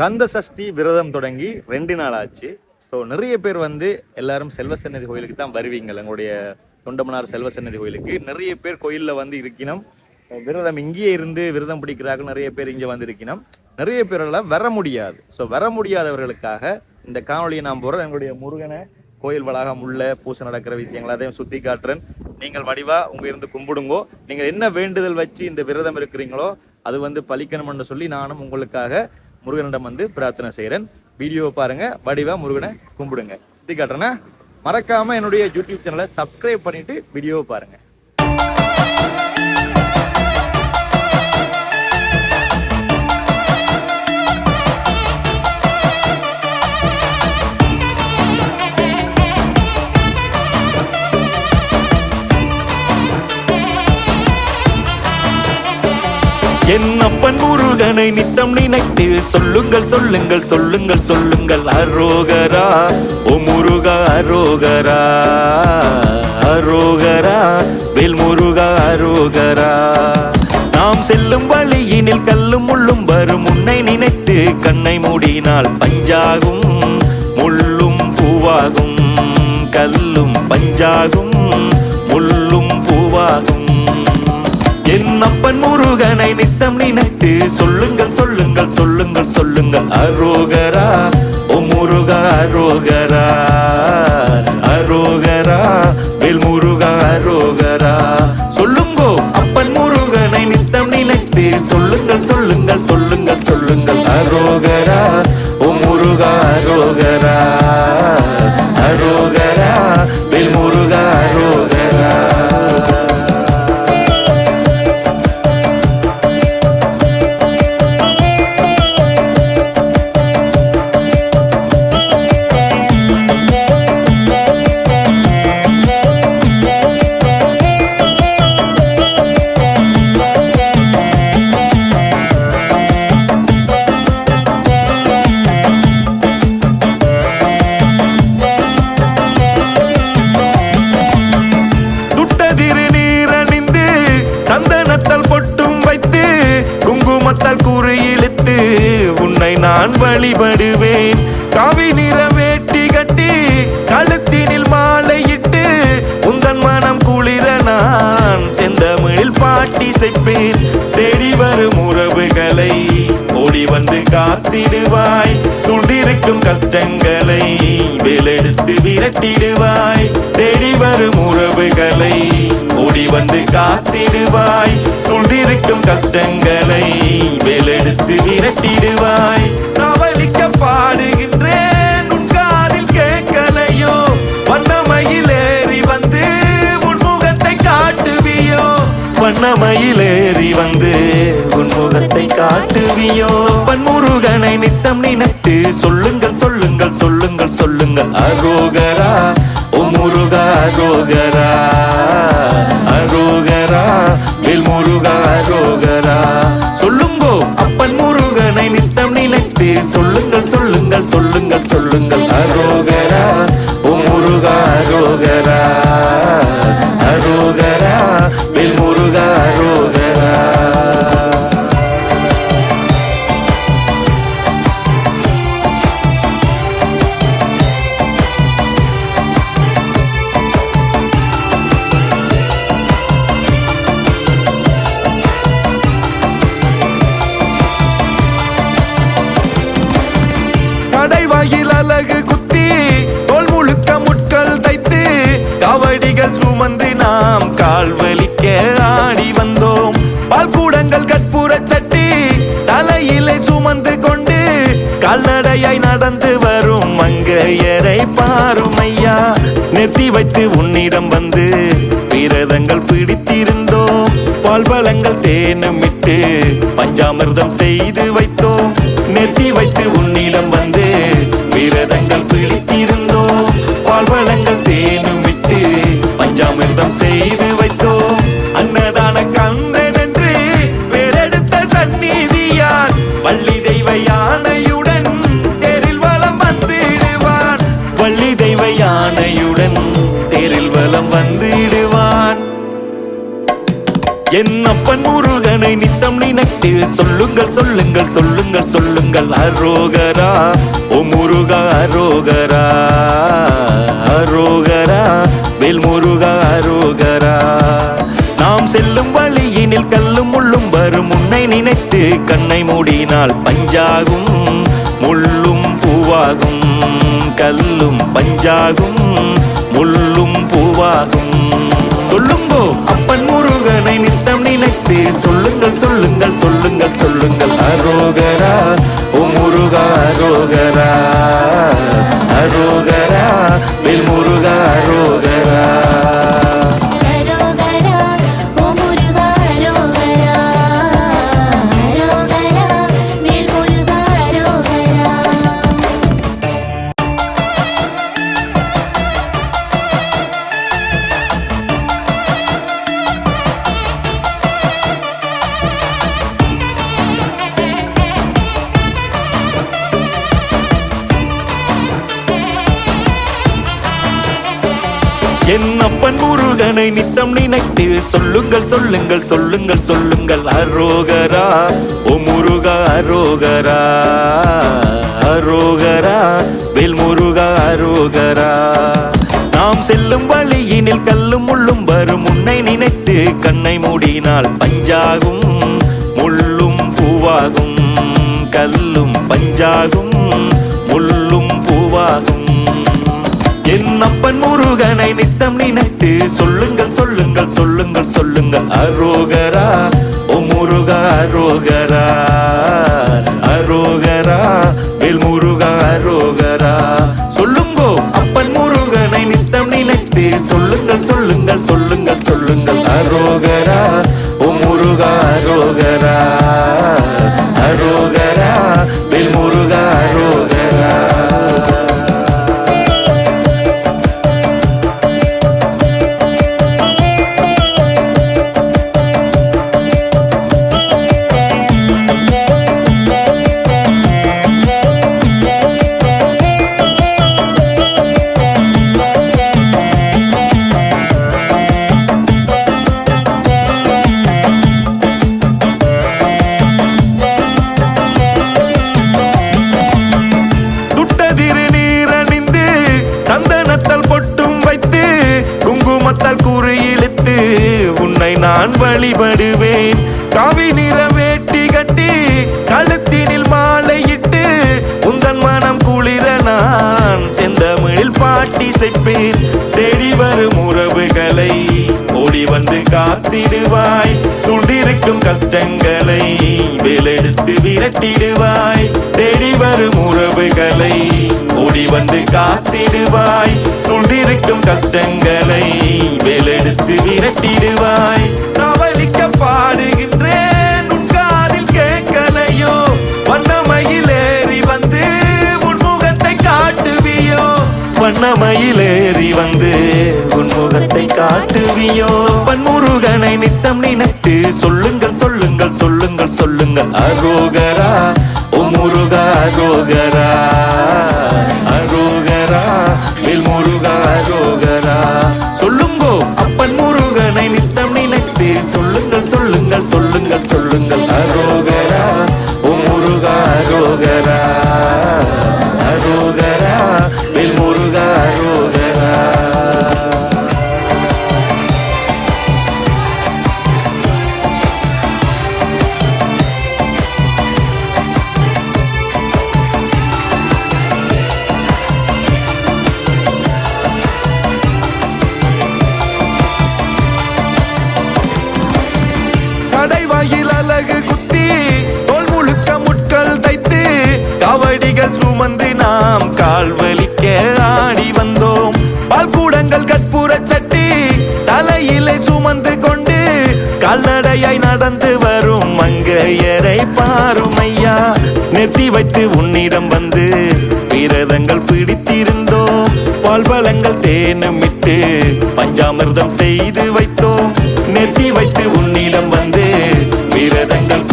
கந்த சஷ்டி விரதம் தொடங்கி ரெண்டு நாள் ஆச்சு. ஸோ நிறைய பேர் வந்து எல்லாரும் செல்வசன்னதி கோயிலுக்கு தான் வருவீங்க. எங்களுடைய தொண்டமனார் செல்வசன்னதி கோயிலுக்கு. நிறைய பேர் கோயிலில் வந்து இருக்கணும் விரதம் இங்கேயே இருந்து விரதம் பிடிக்கிறார்கள். நிறைய பேர் இங்கே வந்து இருக்கணும் நிறைய பேரெல்லாம் வர முடியாது. ஸோ வர முடியாதவர்களுக்காக இந்த காணொலியை நான் போகிறேன் எங்களுடைய முருகனை கோயில் வளாகம் உள்ள பூசை நடக்கிற விஷயங்கள் அதையும் சுற்றி காட்டுறேன். நீங்கள் வடிவா உங்க இருந்து கும்பிடுங்கோ. நீங்கள் என்ன வேண்டுதல் வச்சு இந்த விரதம் இருக்கிறீங்களோ அது வந்து பலிக்கணும்னு சொல்லி நானும் உங்களுக்காக முருகனிடம் வந்து பிரார்த்தனை செய்கிறேன் வீடியோவை பாருங்கள் வடிவாக முருகனை கும்பிடுங்க. இது காட்டுறேன்னா மறக்காமல் என்னுடைய யூடியூப் சேனலை சப்ஸ்கிரைப் பண்ணிவிட்டு வீடியோவை பாருங்கள் என் அப்பன் முருகனை நித்தம் நினைத்து சொல்லுங்கள் சொல்லுங்கள் சொல்லுங்கள் சொல்லுங்கள். அரோகரா ஓ முருகா அரோகரா அரோகரா வேல் முருகா அரோகரா. நாம் செல்லும் வழியினில் கல்லும் முள்ளும் வரும் உன்னை நினைத்து கண்ணை மூடினால் பஞ்சாகும் முள்ளும் பூவாகும் கல்லும் பஞ்சாகும். அப்பன் முருகனை நித்தம் நினைத்து சொல்லுங்கள் சொல்லுங்கள் சொல்லுங்கள் சொல்லுங்கள் அரோகரா ஓ முருகா அரோகரா அரோகரா வேல் முருகா அரோகரா. சொல்லுங்கோ அப்பன் முருகனை நித்தம் நினைத்து சொல்லுங்கள் சொல்லுங்கள் சொல்லுங்கள் சொல்லுங்கள் அரோகரா ஓ முருகா அரோகரா அரோகரா. என்று இழுத்து உன்னை நான் வழிபடுவேன். காவி நிற வேட்டி கட்டி கழுத்தினில் மாலையிட்டு உந்தன் மனம் குளிர நான் செந்தமிழில் பாட்டி செய்ப்பேன் தேடி வரும் உறவுகளை ஓடி வந்து காத்திடுவாய். சுண்டிருக்கும் கஷ்டங்களை வேலெடுத்து விரட்டிடுவாய். தேடி வரும் உறவுகளை ஓடி வந்து காத்திடுவாய். சுழ்ந்திருக்கும் கஷ்டங்களை வேலெடுத்து விரட்டிடுவாய். கவலிக்க பாடுகின்றேன் உன் காதில் கேட்கலையோ? வண்ணமையில் ஏறி வந்து உன் முகத்தை காட்டுவியோ? வண்ணமயில் ஏறி வந்து உன் முகத்தை காட்டுவியோ? பன்முருகனை நித்தம் நினைத்து சொல்லுங்கள் சொல்லுங்கள் சொல்லுங்கள் சொல்லுங்கள் அரோகரா. அரோகரா அரோகரா வேல் முருகா அரோகரா. சொல்லுங்கோ அப்பன் முருகனை நித்தம் நினைத்து. சொல்லுங்கள் சொல்லுங்கள் சொல்லுங்கள் சொல்லுங்கள். கடைவாயில் அழகு குத்தி தோல் முழுக்க முட்கள் தைத்து கவடிகள் சுமந்து நாம் கால் வலிக்க ஆடி வந்தோம். பால் கூடங்கள் கற்பூர சட்டி தலையிலே சுமந்து கொண்டு கல்லடையாய் நடந்து வரும் மங்கையரை பாரும் ஐயா வைத்து உன்னிடம் வந்து விரதங்கள் பிடித்திருந்தோம். பால் பழங்கள் தேனும் விட்டு பஞ்சாமிர்தம் செய்து வைத்தோம். நிறுத்தி வைத்து உன்னிடம் வந்து முருகனை நினைத்து சொல்லுங்கள் சொல்லுங்கள் சொல்லுங்கள் சொல்லுங்கள். அரோகரா ஓ முருகா அரோகரா அரோகரா வேல் முருகா அரோகரா. நாம் செல்லும் வழியினில் கல்லும் முள்ளும் வரும். உன்னை நினைத்து கண்ணை மூடினால் பஞ்சாகும் முள்ளும் பூவாகும். கல்லும் பஞ்சாகும் முள்ளும் பூவாகும். சொல்லுங்கோ அப்பன் முருகனை நித்தம் சொல்லுங்கள் சொல்லுங்கள் சொல்லுங்கள் சொல்லுங்கள். அரோகரா ஓ முருகா அரோகரா அரோகரா. முருகனை நித்தம் நினைத்து சொல்லுங்கள் சொல்லுங்கள் சொல்லுங்கள் சொல்லுங்கள். அரோகரா ஓ முருகா அரோகரா அரோகரா வேல் முருகா அரோகரா. நாம் செல்லும் வழியினில் கல்லும் முள்ளும் வரும். உன்னை நினைத்து கண்ணை மூடினால் பஞ்சாகும் முள்ளும் பூவாகும். கல்லும் பஞ்சாகும் முள்ளும் அப்பன் முருகனை நித்தம் நினைத்து சொல்லுங்கள் சொல்லுங்கள் சொல்லுங்கள் சொல்லுங்கள் அரோகரா ஓ முருகா அரோகரா அரோகரா வேல் முருகா அரோகரா. சொல்லுங்கோ அப்பன் முருகனை நித்தம் நினைத்து சொல்லுங்கள் சொல்லுங்கள் சொல்லுங்கள் சொல்லுங்கள் அரோகரா ஓ முருகா அரோகரா அரோகரா வழிபடுவேன். காவி நிற வேட்டி கட்டி கழுத்தினில் மாலையிட்டு உந்தன் மனம் குளிர நான் செந்தமிழில் பாட்டி செய்ப்பேன் தேடி வரும் உறவுகளை ஓடி வந்து காத்திடுவாய். சுழ்ந்திருக்கும் கஷ்டங்களை வேலெடுத்து விரட்டிடுவாய். தேடி வரும் உறவுகளை ஓடி வந்து காத்திடுவாய். சுழ்ந்திருக்கும் கஷ்டங்களை வேலெடுத்து விரட்டிடுவாய். கவலிக்க பாடுகின்றேன். உன் காதில் கேட்கலையோ? வண்ணமயில் ஏறி வந்து உன் முகத்தை காட்டுவியோ? வண்ணமயில் ஏறி வந்து உன் முகத்தை காட்டுவியோ? பன்முருகனை நித்தம் நினைத்து சொல்லுங்கள் சொல்லுங்கள் சொல்லுங்கள் சொல்லுங்கள். அரோகரா ஓ முருகா அரோகரா அரோகரா. சொல்லுங்கள் சொல்லுங்கள் சொல்லுங்கள். நடையாய் நடந்து வரும் மங்கையரை பாருமையா. நிறுத்தி வைத்து உன்னிடம் வந்து விரதங்கள் பிடித்திருந்தோம். பால் பழங்கள் தேனுமிட்டு பஞ்சாமிர்தம் செய்து வைத்தோம். நிறுத்தி வைத்து உன்னிடம் வந்து விரதங்கள்